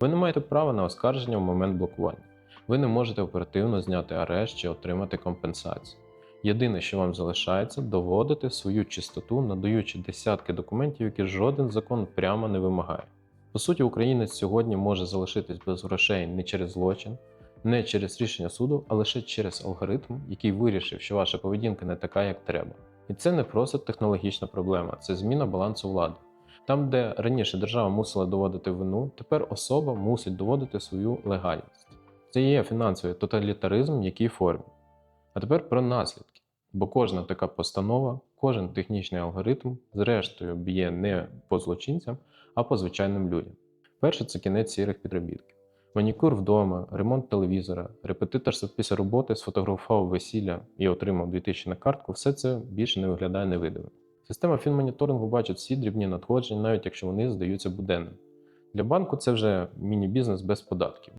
Ви не маєте права на оскарження в момент блокування. Ви не можете оперативно зняти арешт чи отримати компенсацію. Єдине, що вам залишається, доводити свою чистоту, надаючи десятки документів, які жоден закон прямо не вимагає. По суті, українець сьогодні може залишитись без грошей не через злочин, не через рішення суду, а лише через алгоритм, який вирішив, що ваша поведінка не така, як треба. І це не просто технологічна проблема, це зміна балансу влади. Там, де раніше держава мусила доводити вину, тепер особа мусить доводити свою легальність. Це є фінансовий тоталітаризм в якій формі. А тепер про наслідки. Бо кожна така постанова, кожен технічний алгоритм, зрештою, б'є не по злочинцям, а по звичайним людям. Перше це кінець сірих підробітків. Манікюр вдома, ремонт телевізора, репетиторство після роботи сфотографував весілля і отримав 2000 на картку, все це більше не виглядає невидимим. Система фінмоніторингу бачить всі дрібні надходження, навіть якщо вони здаються буденним. Для банку це вже міні-бізнес без податків.